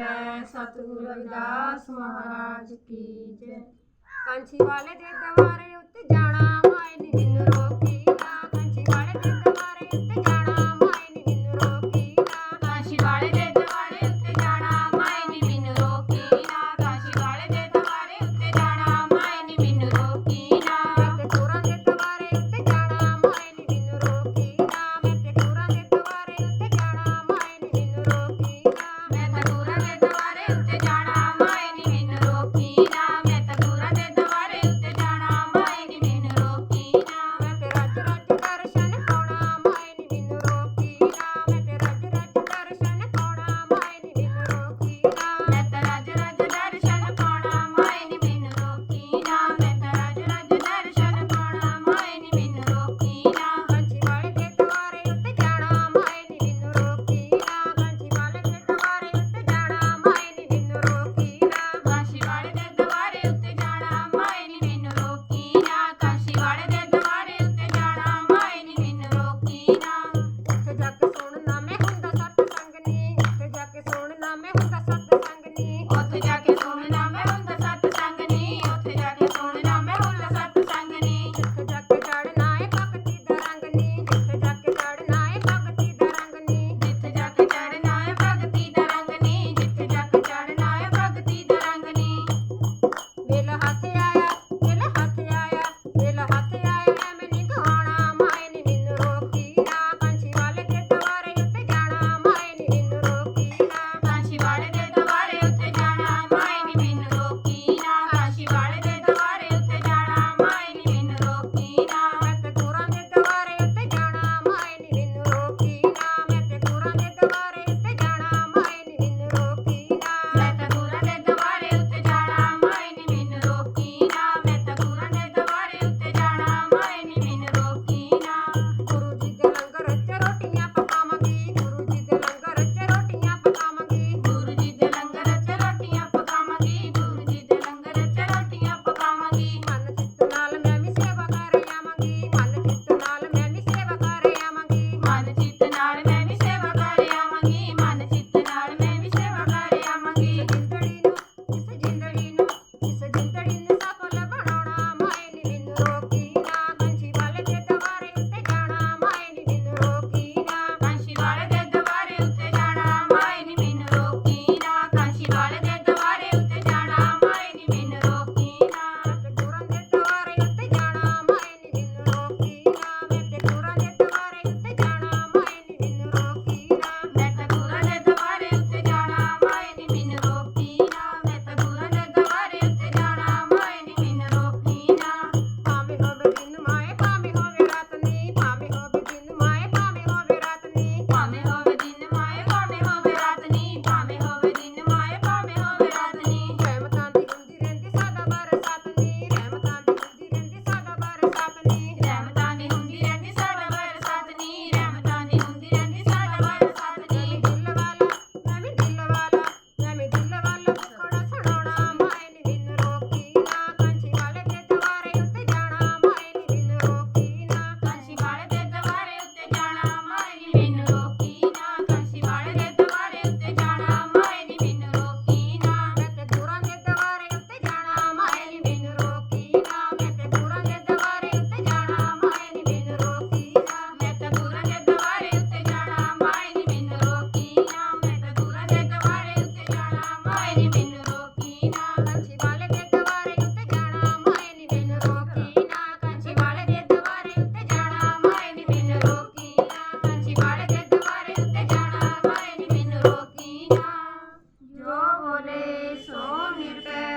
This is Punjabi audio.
ਜੈ ਸਤਿਗੁਰੂ ਰਵਿਦਾਸ ਮਹਾਰਾਜ ਕੀ ਜੈ। ਕਾਂਛੀ ਵਾਲੇ ਦੇ ਦਵਾਰੇ ਉੱਤੇ ਜਾਣਾ ਮਾਏ ਨੀ